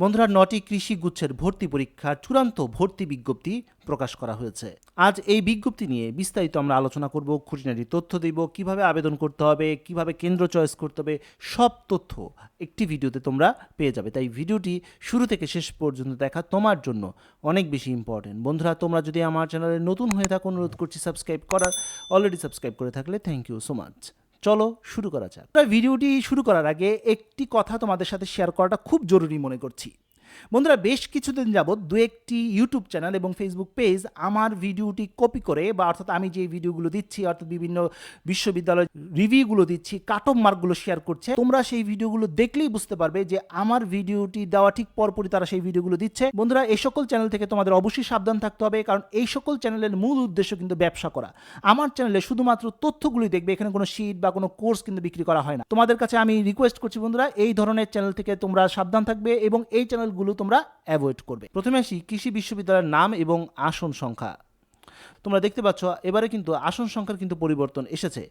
বন্ধুরা, নটি কৃষি গুচ্ছের ভর্তি পরীক্ষার চূড়ান্ত ভর্তি বিজ্ঞপ্তি প্রকাশ করা হয়েছে। আজ এই বিজ্ঞপ্তি নিয়ে বিস্তারিত আমরা আলোচনা করব, খুঁটিনাটি তথ্য দিব, কীভাবে আবেদন করতে হবে, কীভাবে কেন্দ্র চয়েস করতে হবে, সব তথ্য একটি ভিডিওতে তোমরা পেয়ে যাবে। তাই ভিডিওটি শুরু থেকে শেষ পর্যন্ত দেখা তোমার জন্য অনেক বেশি ইম্পর্টেন্ট বন্ধুরা, তোমরা যদি আমার চ্যানেলে নতুন হয়ে থাকো, অনুরোধ করছি সাবস্ক্রাইব করার। অলরেডি সাবস্ক্রাইব করে থাকলে থ্যাংক ইউ সো মাচ চলো শুরু করা যাক। ভিডিওটি শুরু করার আগে একটি কথা তোমাদের সাথে শেয়ার করাটা খুব জরুরি মনে করছি। বন্ধুরা, বেশ কিছুদিন যাবৎ দু একটি ইউটিউব চ্যানেল এবং ফেসবুক পেজ আমার ভিডিওটি কপি করে বা অর্থাৎ আমি যে ভিডিওগুলো দিচ্ছি, অর্থাৎ বিভিন্ন বিশ্ববিদ্যালয় রিভিউগুলো দিচ্ছি কাট অফ মার্কগুলো শেয়ার করছে, তোমরা সেই ভিডিওগুলো দেখলেই বুঝতে পারবে যে আমার ভিডিওটি দেওয়া ঠিক পরপরই তারা সেই ভিডিওগুলো দিচ্ছে। বন্ধুরা, এই সকল চ্যানেল থেকে তোমাদের অবশ্যই সাবধান থাকতে হবে, কারণ এই সকল চ্যানেলের মূল উদ্দেশ্য কিন্তু ব্যবসা করা। আমার চ্যানেলে শুধুমাত্র তথ্যগুলোই দেখবে, এখানে কোনো শিট বা কোনো কোর্স কিন্তু বিক্রি করা হয় না। তোমাদের কাছে আমি রিকোয়েস্ট করছি বন্ধুরা, এই ধরনের চ্যানেল থেকে তোমরা সাবধান থাকবে এবং এই চ্যানেলগুলো তোমরা অ্যাভয়েড করবে। প্রথমে আসি কৃষি বিশ্ববিদ্যালয়ের নাম এবং আসন সংখ্যা। তোমরা দেখতে পাচ্ছ, এবারে কিন্তু আসন সংখ্যার কিন্তু পরিবর্তন এসেছে।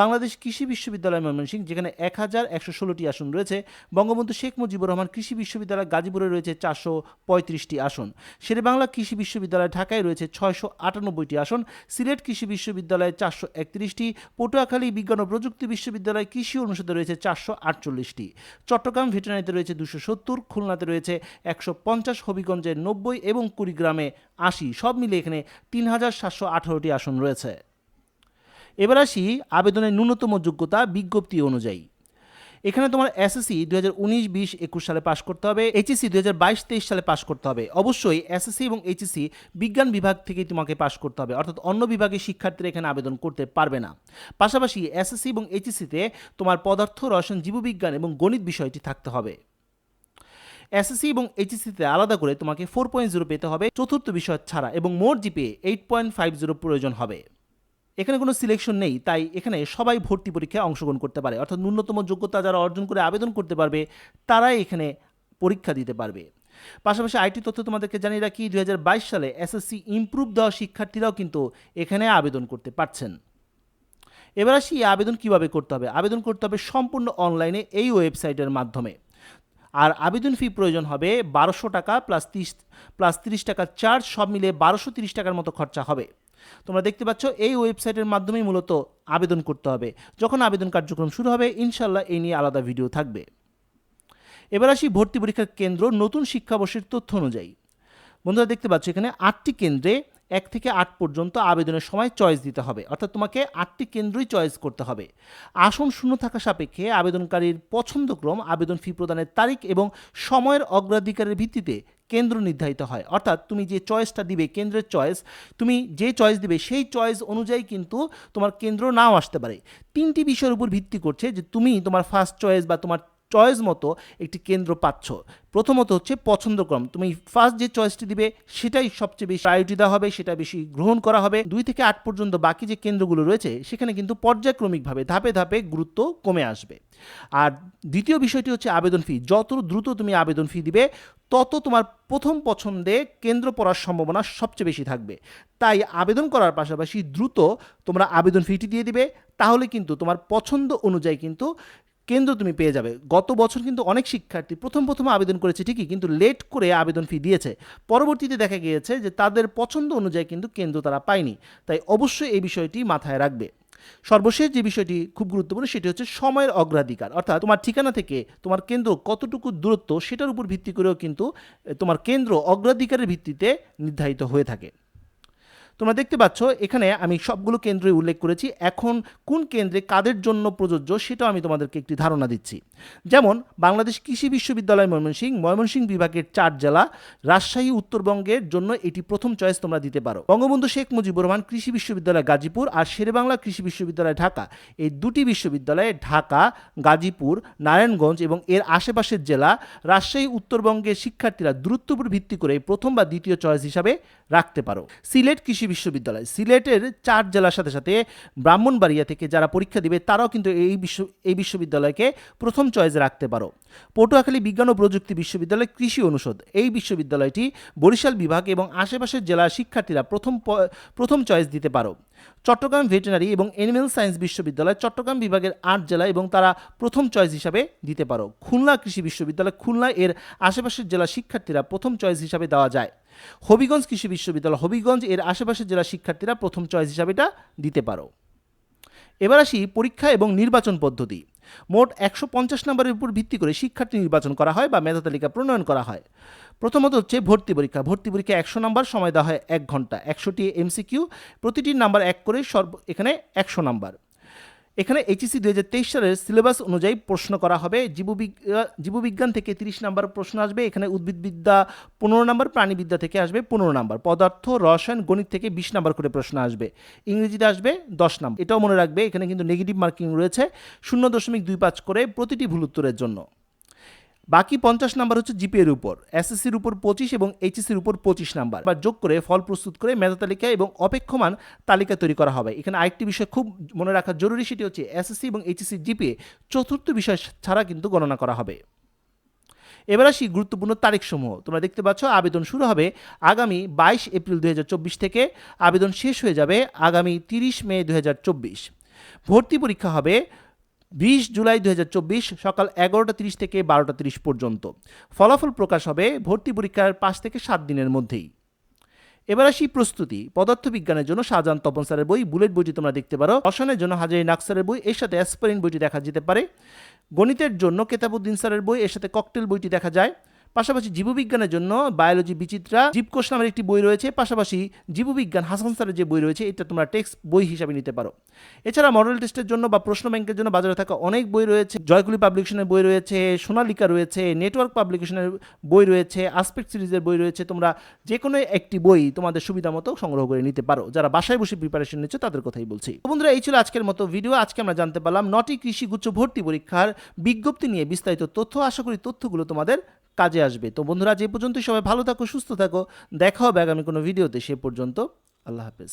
বাংলাদেশ কৃষি বিশ্ববিদ্যালয় ময়মনসিংহ, যেখানে এক হাজার একশো ষোলোটি আসন রয়েছে, বঙ্গবন্ধু শেখ মুজিবুর রহমান কৃষি বিশ্ববিদ্যালয় গাজীপুরে রয়েছে চারশো পঁয়ত্রিশটি আসন। শেরেবাংলা কৃষি বিশ্ববিদ্যালয় ঢাকায় রয়েছে ছয়শো আটানব্বইটি আসন, সিলেট কৃষি বিশ্ববিদ্যালয়ে চারশো একত্রিশটি, পটুয়াখালী বিজ্ঞান ও প্রযুক্তি বিশ্ববিদ্যালয় কৃষি অনুষদে রয়েছে চারশো আটচল্লিশটি। চট্টগ্রাম ভেটেরিনারিতে রয়েছে দুশো সত্তর, খুলনাতে রয়েছে একশো পঞ্চাশ, হবিগঞ্জে নব্বই এবং কুড়িগ্রামে আশি, সব মিলিয়ে এখানে তিন হাজার সাতশো আঠারোটি আসন রয়েছে। এবার আসি আবেদনের ন্যূনতম যোগ্যতা বিজ্ঞপ্তি অনুযায়ী। এখানে তোমার এসএসসি দু হাজার উনিশ, বিশ, একুশ সালে পাশ করতে হবে এইচএসসি দু হাজার বাইশ, তেইশ সালে পাশ করতে হবে। অবশ্যই এসএসসি এবং এইচএসসি বিজ্ঞান বিভাগ থেকেই তোমাকে পাশ করতে হবে, অর্থাৎ অন্য বিভাগের শিক্ষার্থীরা এখানে আবেদন করতে পারবে না। পাশাপাশি এসএসসি এবং এইচএসসিতে তোমার পদার্থ, রসায়ন, জীববিজ্ঞান এবং গণিত বিষয়টি থাকতে হবে। এসএসসি এবং এইচএসসিতে আলাদা করে তোমাকে ফোর পয়েন্ট জিরো পেতে হবে চতুর্থ বিষয় ছাড়া এবং মোট GPA eight point five zero প্রয়োজন হবে। এখানে কোনো সিলেকশন নেই, তাই এখানে সবাই ভর্তি পরীক্ষায় অংশগ্রহণ করতে পারে। অর্থাৎ ন্যূনতম যোগ্যতা যারা অর্জন করে আবেদন করতে পারবে, তারাই এখানে পরীক্ষা দিতে পারবে। পাশাপাশি আইটি তথ্য তোমাদেরকে জানিয়ে রাখি দু হাজার বাইশ সালে এসএসসি ইমপ্রুভ দেওয়া শিক্ষার্থীরাও কিন্তু এখানে আবেদন করতে পারছেন। এবার আসি, আবেদন কীভাবে করতে হবে? আবেদন করতে হবে সম্পূর্ণ অনলাইনে এই ওয়েবসাইটের মাধ্যমে। আর আবেদন ফি প্রয়োজন হবে বারোশো টাকা প্লাস তিরিশ প্লাস তিরিশ টাকার চার্জ সব মিলিয়ে বারোশো তিরিশ টাকার মতো খরচা হবে। তোমরা দেখতে পাচ্ছ, এই ওয়েবসাইটের মাধ্যমেই মূলত আবেদন করতে হবে। যখন আবেদন কার্যক্রম শুরু হবে ইনশাল্লাহ এই নিয়ে আলাদা ভিডিও থাকবে। এবার আসি ভর্তি পরীক্ষার কেন্দ্র, নতুন শিক্ষাবর্ষের তথ্য অনুযায়ী। বন্ধুরা দেখতে পাচ্ছ, এখানে আটটি কেন্দ্রে এক থেকে আট পর্যন্ত আবেদনের সময় চয়েস দিতে হবে। অর্থাৎ তোমাকে আটটি কেন্দ্রই চয়েস করতে হবে। আসন শূন্য থাকা সাপেক্ষে আবেদনকারীর পছন্দক্রম আবেদন ফি প্রদানের তারিখ এবং সময়ের অগ্রাধিকারের ভিত্তিতে কেন্দ্র নির্ধারিত হয়। অর্থাৎ তুমি যে চয়েসটা দিবে, কেন্দ্রের চয়েস তুমি যে চয়েস দিবে, সেই চয়েস অনুযায়ী কিন্তু তোমার কেন্দ্র নাও আসতে পারে। তিনটি বিষয়ের উপর ভিত্তি করছে যে তুমি তোমার ফার্স্ট চয়েস বা তোমার চয়েস মতো একটি কেন্দ্র পাচ্ছ। প্রথমত হচ্ছে পছন্দক্রম তুমি ফার্স্ট যে চয়েসটি দিবে, সেটাই সবচেয়ে বেশি প্রায়োরিটি দেওয়া হবে, সেটা বেশি গ্রহণ করা হবে। দুই থেকে আট পর্যন্ত বাকি যে কেন্দ্রগুলো রয়েছে, সেখানে কিন্তু পর্যায়ক্রমিকভাবে ধাপে ধাপে গুরুত্ব কমে আসবে। আর দ্বিতীয় বিষয়টি হচ্ছে আবেদন ফি যত দ্রুত তুমি আবেদন ফি দিবে, তত তোমার প্রথম পছন্দে কেন্দ্র পড়ার সম্ভাবনা সবচেয়ে বেশি থাকবে। তাই আবেদন করার পাশাপাশি দ্রুত তোমরা আবেদন ফিটি দিয়ে দিবে। তাহলে কিন্তু তোমার পছন্দ অনুযায়ী কিন্তু কেন্দ্র তুমি পেয়ে যাবে। গত বছর কিন্তু অনেক শিক্ষার্থী প্রথম প্রথম আবেদন করেছে ঠিকই, কিন্তু লেট করে আবেদন ফি দিয়েছে। পরবর্তীতে দেখা গিয়েছে যে তাদের পছন্দ অনুযায়ী কিন্তু কেন্দ্র তারা পায়নি। তাই অবশ্যই এই বিষয়টি মাথায় রাখবে। সর্বশেষ যে বিষয়টি খুব গুরুত্বপূর্ণ সেটি হচ্ছে সময়ের অগ্রাধিকার। অর্থাৎ তোমার ঠিকানা থেকে তোমার কেন্দ্র কতটুকু দূরত্ব সেটার উপর ভিত্তি করেও কিন্তু তোমার কেন্দ্র অগ্রাধিকারের ভিত্তিতে নির্ধারিত হয়ে থাকে। তোমরা দেখতে পাচ্ছ, এখানে আমি সবগুলো কেন্দ্রই উল্লেখ করেছি। এখন কোন কেন্দ্রে কাদের জন্য প্রযোজ্য সেটাও আমি তোমাদেরকে একটি ধারণা দিচ্ছি। যেমন, বাংলাদেশ কৃষি বিশ্ববিদ্যালয় ময়মনসিংহ ময়মনসিংহ বিভাগের চার জেলা, রাজশাহী, উত্তরবঙ্গের জন্য এটি প্রথম চয়েস তোমরা দিতে পারো। বঙ্গবন্ধু শেখ মুজিবুর রহমান কৃষি বিশ্ববিদ্যালয় গাজীপুর আর শেরেবাংলা কৃষি বিশ্ববিদ্যালয় ঢাকা। এই দুটি বিশ্ববিদ্যালয়ে ঢাকা, গাজীপুর, নারায়ণগঞ্জ এবং এর আশেপাশের জেলা, রাজশাহী, উত্তরবঙ্গের শিক্ষার্থীরা দূরত্ব উপর ভিত্তি করে প্রথম বা দ্বিতীয় চয়েস হিসাবে রাখতে পারো। সিলেট কৃষি বিশ্ববিদ্যালয়। সিলেটের চার জেলার সাথে সাথে ব্রাহ্মণবাড়িয়া থেকে যারা পরীক্ষা দিবে, তারাও কিন্তু এই বিশ্ব, এই বিশ্ববিদ্যালয়কে প্রথম চয়েস রাখতে পারো। পটুয়াখালী বিজ্ঞান ও প্রযুক্তি বিশ্ববিদ্যালয় কৃষি অনুষদ। এই বিশ্ববিদ্যালয়টি বরিশাল বিভাগ এবং আশেপাশের জেলার শিক্ষার্থীরা প্রথম প্রথম চয়েস দিতে পারো। চট্টগ্রাম ভেটেনারি এবং এনিম্যাল সায়েন্স বিশ্ববিদ্যালয় চট্টগ্রাম বিভাগের আট জেলা এবং তারা প্রথম চয়েস হিসাবে দিতে পারো। খুলনা কৃষি বিশ্ববিদ্যালয়, খুলনা এর আশেপাশের জেলা শিক্ষার্থীরা প্রথম চয়েস হিসাবে দেওয়া যায়। হবিগঞ্জ কৃষি বিশ্ববিদ্যালয়, হবিগঞ্জ এর আশেপাশের জেলা শিক্ষার্থীরা প্রথম চয়েস হিসাবে এটা দিতে পারো। এবার আসি পরীক্ষা এবং নির্বাচন পদ্ধতি। মোট একশো পঞ্চাশ নম্বরের উপর ভিত্তি করে শিক্ষার্থী নির্বাচন করা হয় বা মেধা তালিকা প্রণয়ন করা হয়। প্রথমত হচ্ছে ভর্তি পরীক্ষা। ভর্তি পরীক্ষা একশো নাম্বার, সময় দেওয়া হয় এক ঘণ্টা। একশোটি এমসিকিউ প্রতিটির নাম্বার এক করে সর্ব এখানে একশো নাম্বার। এখানে এইচএসি দু হাজার তেইশ সালের সিলেবাস অনুযায়ী প্রশ্ন করা হবে। জীববিজ্ঞা জীববিজ্ঞান থেকে তিরিশ নাম্বার প্রশ্ন আসবে। এখানে উদ্ভিদবিদ্যা পনেরো নাম্বার, প্রাণীবিদ্যা থেকে আসবে পনেরো নাম্বার। পদার্থ, রসায়ন, গণিত থেকে বিশ নাম্বার করে প্রশ্ন আসবে। ইংরেজিতে আসবে দশ নাম্বার। এটাও মনে রাখবে, এখানে কিন্তু নেগেটিভ মার্কিং রয়েছে। শূন্য দশমিক দুই পাঁচ করে প্রতিটি ভুল উত্তরের জন্য। বাকি পঞ্চাশ নাম্বার হচ্ছে জিপিএর উপর, এসএসসির উপর পঁচিশ এবং এইচএসসির উপর পঁচিশ নাম্বার। বা যোগ করে ফল প্রস্তুত করে মেধা তালিকা এবং অপেক্ষমান তালিকা তৈরি করা হবে। এখানে আরেকটি বিষয় খুব মনে রাখা জরুরি, সেটি হচ্ছে এসএসসি এবং এইচএসসি জিপিএ চতুর্থ বিষয় ছাড়া কিন্তু গণনা করা হবে। এবার আসি গুরুত্বপূর্ণ তারিখসমূহ। তোমরা দেখতে পাচ্ছ, আবেদন শুরু হবে আগামী বাইশ এপ্রিল দুই হাজার চব্বিশ থেকে। আবেদন শেষ হয়ে যাবে আগামী তিরিশ মে দু হাজার চব্বিশ। ভর্তি পরীক্ষা হবে বিশ জুলাই দুই হাজার চব্বিশ সকাল এগারোটা তিরিশ থেকে বারোটা তিরিশ পর্যন্ত। ফলাফল প্রকাশ হবে ভর্তি পরীক্ষার পাঁচ থেকে সাত দিনের মধ্যেই। এবার আসি প্রস্তুতি। পদার্থবিজ্ঞানের জন্য শাহজাহান তপন স্যারের বই, বুলেট বইটি তোমরা দেখতে পারো। রসায়নের জন্য হাজারি নাকসারের বই, এর সাথে অ্যাসপারিন বইটি দেখা যেতে পারে। গণিতের জন্য কেতাবুদ্দিন স্যারের বই, এর সাথে ককটেল বইটি দেখা যায়। পাশাপাশি জীববিজ্ঞানের জন্য বায়োলজি বিচিত্রা জীবকোষ নামের একটি বই রয়েছে। পাশাপাশি জীববিজ্ঞান হাসান স্যারের যে বই রয়েছে, এটা তোমরা টেক্সট বই হিসাবে নিতে পারো। এছাড়া মডেল টেস্টের জন্য বা প্রশ্ন ব্যাংকের জন্য বাজারে থাকা অনেক বই রয়েছে। জয়কুলি পাবলিকেশনের বই রয়েছে, সোনালিকা রয়েছে, নেটওয়ার্ক পাবলিকেশনের বই রয়েছে, আসপেক্ট সিরিজের বই রয়েছে। তোমরা যে কোনো একটি বই তোমাদের সুবিধা মতো সংগ্রহ করে নিতে পারো। যারা বাসায় বসে প্রিপারেশন নিচ্ছে, তাদের কথাই বলছি। বন্ধুরা, এই ছিল আজকের মতো ভিডিও আজকে আমরা জানতে পারলাম নটি কৃষি গুচ্ছ ভর্তি পরীক্ষার বিজ্ঞপ্তি নিয়ে বিস্তারিত তথ্য। আশা করি তথ্যগুলো তোমাদের কাজে আসবে। তো বন্ধুরা যে পর্যন্তই। সবাই ভালো থাকো, সুস্থ থাকো। দেখা হবে আগামী কোনো ভিডিওতে। সে পর্যন্ত আল্লাহ হাফেজ।